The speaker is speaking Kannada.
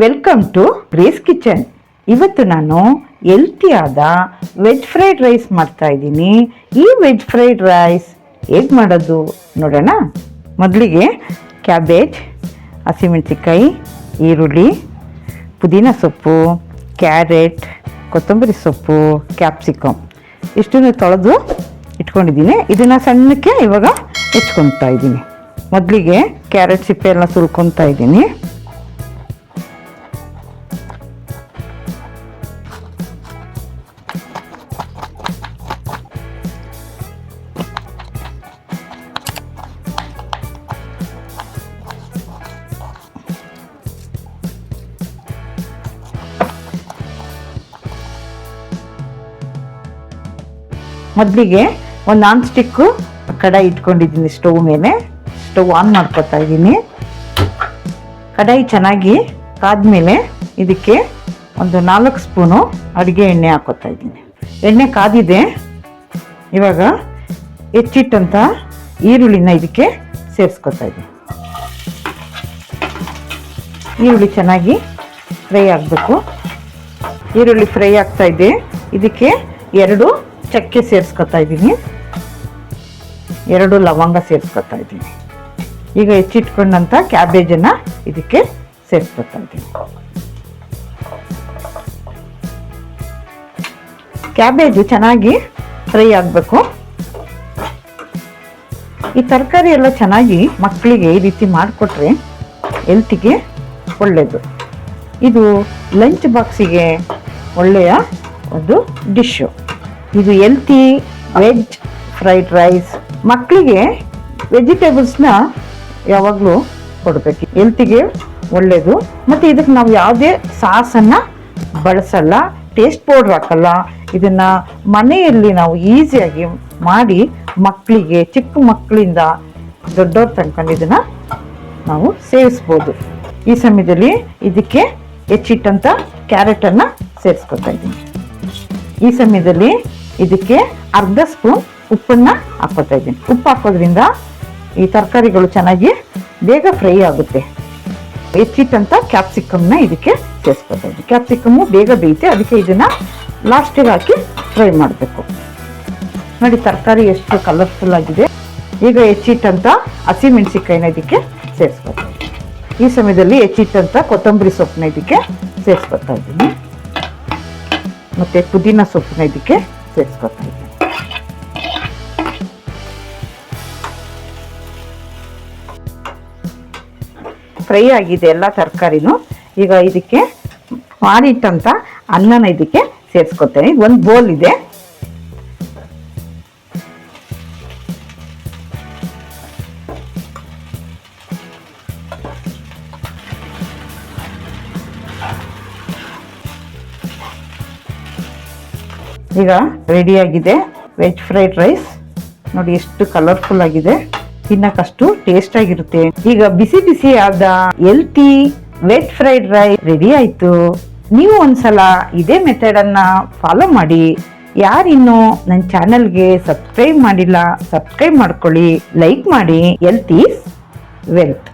ವೆಲ್ಕಮ್ ಟು ಗ್ರೇಸ್ ಕಿಚನ್ ಇವತ್ತು ನಾನು ಎಲ್ತಿಯಾದ ವೆಜ್ ಫ್ರೈಡ್ ರೈಸ್ ಮಾಡ್ತಾ ಇದ್ದೀನಿ. ಈ ವೆಜ್ ಫ್ರೈಡ್ ರೈಸ್ ಹೇಗೆ ಮಾಡೋದು ನೋಡೋಣ. ಮೊದಲಿಗೆ ಕ್ಯಾಬೇಜ್ ಹಸಿಮೆಣಸಿಕಾಯಿ ಈರುಳ್ಳಿ, ಪುದೀನ ಸೊಪ್ಪು ಕ್ಯಾರೆಟ್ ಕೊತ್ತಂಬರಿ ಸೊಪ್ಪು ಕ್ಯಾಪ್ಸಿಕಮ್ ಇಷ್ಟನ್ನು ತೊಳೆದು ಇಟ್ಕೊಂಡಿದ್ದೀನಿ. ಇದನ್ನು ಸಣ್ಣಕ್ಕೆ ಇವಾಗ ಹೆಚ್ಕೊತಾ ಇದ್ದೀನಿ. ಮೊದಲಿಗೆ ಕ್ಯಾರೆಟ್ ಸಿಪ್ಪೆ ಎಲ್ಲ ಸುಲ್ಕೊತಾ ಇದ್ದೀನಿ. ಮೊದಲಿಗೆ ಒಂದು ನಾನ್ ಸ್ಟಿಕ್ಕು ಕಡಾಯಿ ಇಟ್ಕೊಂಡಿದ್ದೀನಿ ಸ್ಟವ್ ಮೇಲೆ. ಸ್ಟವ್ ಆನ್ ಮಾಡ್ಕೊತಾ ಇದ್ದೀನಿ. ಕಡಾಯಿ ಚೆನ್ನಾಗಿ ಕಾದ್ಮೇಲೆ ಇದಕ್ಕೆ ಒಂದು ನಾಲ್ಕು ಸ್ಪೂನು ಅಡುಗೆ ಎಣ್ಣೆ ಹಾಕೋತಾ ಇದ್ದೀನಿ. ಎಣ್ಣೆ ಕಾದಿದೆ. ಇವಾಗ ಹೆಚ್ಚಿಟ್ಟಂಥ ಈರುಳ್ಳಿನ ಇದಕ್ಕೆ ಸೇರಿಸ್ಕೊತಾ ಇದ್ದೀನಿ. ಈರುಳ್ಳಿ ಚೆನ್ನಾಗಿ ಫ್ರೈ ಆಗಬೇಕು. ಈರುಳ್ಳಿ ಫ್ರೈ ಆಗ್ತಾ ಇದೆ. ಇದಕ್ಕೆ ಎರಡು ಚಕ್ಕೆ ಸೇರಿಸ್ಕೊತಾ ಇದ್ದೀನಿ. ಎರಡು ಲವಂಗ ಸೇರಿಸ್ಕೊತಾ ಇದ್ದೀನಿ. ಈಗ ಹೆಚ್ಚಿಟ್ಕೊಂಡಂಥ ಕ್ಯಾಬೇಜನ್ನು ಇದಕ್ಕೆ ಸೇರಿಸ್ಕೊತಾ ಇದ್ದೀನಿ. ಕ್ಯಾಬೇಜು ಚೆನ್ನಾಗಿ ಫ್ರೈ ಆಗಬೇಕು. ಈ ತರಕಾರಿ ಎಲ್ಲ ಚೆನ್ನಾಗಿ ಮಕ್ಕಳಿಗೆ ಈ ರೀತಿ ಮಾಡಿಕೊಟ್ರೆ ಹೆಲ್ತಿಗೆ ಒಳ್ಳೆಯದು ಇದು ಲಂಚ್ ಬಾಕ್ಸಿಗೆ ಒಳ್ಳೆಯ ಒಂದು ಡಿಶ್ಶು. ಇದು ಎಲ್ತಿ ವೆಜ್ ಫ್ರೈಡ್ ರೈಸ್ ಮಕ್ಕಳಿಗೆ ವೆಜಿಟೇಬಲ್ಸ್ನ ಯಾವಾಗಲೂ ಕೊಡಬೇಕು. ಎಲ್ತಿಗೆ ಒಳ್ಳೆಯದು ಮತ್ತು ಇದಕ್ಕೆ ನಾವು ಯಾವುದೇ ಸಾಸನ್ನು ಬಳಸಲ್ಲ. ಟೇಸ್ಟ್ ಪೌಡ್ರ್ ಹಾಕಲ್ಲ. ಇದನ್ನು ಮನೆಯಲ್ಲಿ ನಾವು ಈಸಿಯಾಗಿ ಮಾಡಿ ಮಕ್ಕಳಿಗೆ ಚಿಕ್ಕ ಮಕ್ಕಳಿಂದ ದೊಡ್ಡವ್ರ ತನಕ ಇದನ್ನು ನಾವು ಸೇವಿಸ್ಬೋದು. ಈ ಸಮಯದಲ್ಲಿ ಇದಕ್ಕೆ ಹೆಚ್ಚಿಟ್ಟಂಥ ಕ್ಯಾರೆಟನ್ನು ಸೇರಿಸ್ಕೊತಾ ಇದ್ದೀನಿ. ಈ ಸಮಯದಲ್ಲಿ ಇದಕ್ಕೆ ಅರ್ಧ ಸ್ಪೂನ್ ಉಪ್ಪನ್ನ ಹಾಕೋತಾ ಇದ್ದೀನಿ. ಉಪ್ಪು ಹಾಕೋದ್ರಿಂದ ಈ ತರಕಾರಿಗಳು ಚೆನ್ನಾಗಿ ಬೇಗ ಫ್ರೈ ಆಗುತ್ತೆ. ಹೆಚ್ಚಿಟ್ಟಂಥ ಕ್ಯಾಪ್ಸಿಕಮ್ನ ಇದಕ್ಕೆ ಸೇರಿಸ್ಕೊತಾ ಇದ್ದೀನಿ. ಕ್ಯಾಪ್ಸಿಕಮ್ಮು ಬೇಗ ಬೇಯುತ್ತೆ ಅದಕ್ಕೆ ಇದನ್ನು ಲಾಸ್ಟಿಗೆ ಹಾಕಿ ಫ್ರೈ ಮಾಡಬೇಕು. ನೋಡಿ ತರಕಾರಿ ಎಷ್ಟು ಕಲರ್ಫುಲ್ ಆಗಿದೆ. ಈಗ ಹೆಚ್ಚಿಟ್ಟಂಥ ಹಸಿಮೆಣಸಿಕಾಯಿನ ಇದಕ್ಕೆ ಸೇರಿಸ್ಕೊತಾ ಈ ಸಮಯದಲ್ಲಿ ಹೆಚ್ಚಿಟ್ಟಂತ ಕೊತ್ತಂಬರಿ ಸೊಪ್ಪನ್ನ ಇದಕ್ಕೆ ಸೇರಿಸ್ಕೊತಾ ಇದ್ದೀನಿ. ಮತ್ತು ಪುದೀನ ಸೊಪ್ಪನ್ನ ಇದಕ್ಕೆ ಸೇರಿಸ್ಕೊತಾ ಫ್ರೈ ಆಗಿದೆ ಎಲ್ಲ ತರಕಾರಿನೂ. ಈಗ ಇದಕ್ಕೆ ಮಾಡಿಟ್ಟಂಥ ಅನ್ನನ ಇದಕ್ಕೆ ಸೇರಿಸ್ಕೊತೇನೆ ಒಂದು ಬೋಲ್ ಇದೆ. ಈಗ ರೆಡಿಯಾಗಿದೆ ವೆಜ್ ಫ್ರೈಡ್ ರೈಸ್ ನೋಡಿ ಎಷ್ಟು ಕಲರ್ಫುಲ್ ಆಗಿದೆ. ತಿನ್ನಕ್ಕಷ್ಟು ಟೇಸ್ಟ್ ಆಗಿರುತ್ತೆ. ಈಗ ಬಿಸಿ ಬಿಸಿ ಆದ ಎಲ್ತಿ ವೆಜ್ ಫ್ರೈಡ್ ರೈಸ್ ರೆಡಿ ಆಯ್ತು. ನೀವು ಒಂದ್ಸಲ ಇದೇ ಮೆಥಡ್ ಅನ್ನ ಫಾಲೋ ಮಾಡಿ. ಯಾರಿನ್ನು ನನ್ನ ಚಾನೆಲ್ಗೆ ಸಬ್ಸ್ಕ್ರೈಬ್ ಮಾಡಿಲ್ಲ ಸಬ್ಸ್ಕ್ರೈಬ್ ಮಾಡ್ಕೊಳ್ಳಿ ಲೈಕ್ ಮಾಡಿ ಎಲ್ತ್ ಈಸ್ ವೆಲ್ತ್